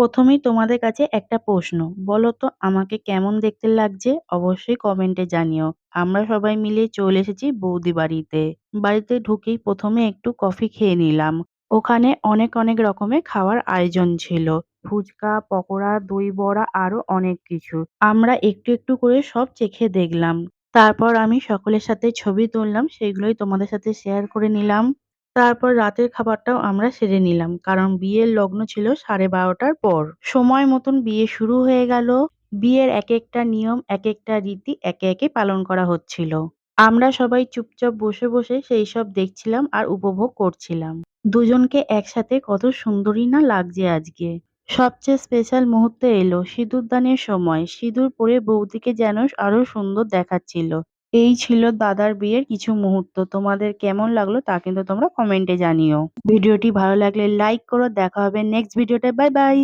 প্রথমেই তোমাদের কাছে একটা প্রশ্ন। বলো তো, আমাকে কেমন দেখতে লাগছে? অবশ্যই কমেন্টে জানিও। আমরা সবাই মিলে চলে এসেছি বৌদি বাড়িতে। বাড়িতে ঢুকেই প্রথমে একটু কফি খেয়ে নিলাম। ওখানে অনেক অনেক রকমের খাওয়ার আয়োজন ছিল। ফুচকা, পকোড়া, দই বড়া আরও অনেক কিছু। আমরা একটু একটু করে সব চেখে দেখলাম। তারপর আমি সকলের সাথে ছবি তুললাম, সেগুলোই তোমাদের সাথে শেয়ার করে নিলাম। তারপর রাতের খাবারটাও আমরা সেরে নিলাম। কারণ বিয়ের লগ্ন ছিল সাড়ে বারোটার পর। সময় মতন বিয়ে শুরু হয়ে গেল। বিয়ের এক একটা নিয়ম, এক একটা রীতি একে একে পালন করা হচ্ছিল। আমরা সবাই চুপচাপ বসে বসে সেই সব দেখছিলাম আর উপভোগ করছিলাম। দুজনকে একসাথে কত সুন্দরী না লাগছে আজকে। সবচেয়ে স্পেশাল মুহূর্তে এলো সিঁদুর দানের সময়। সিঁদুর পরে বৌদিকে যেন আরও সুন্দর দেখাচ্ছিল। এই ছিল দাদার বিয়ের কিছু মুহূর্ত। তোমাদের কেমন লাগল তা কিন্তু তোমরা কমেন্টে জানিও। ভিডিওটি ভালো লাগলে লাইক করো। দেখা হবে নেক্সট ভিডিওতে বাই বাই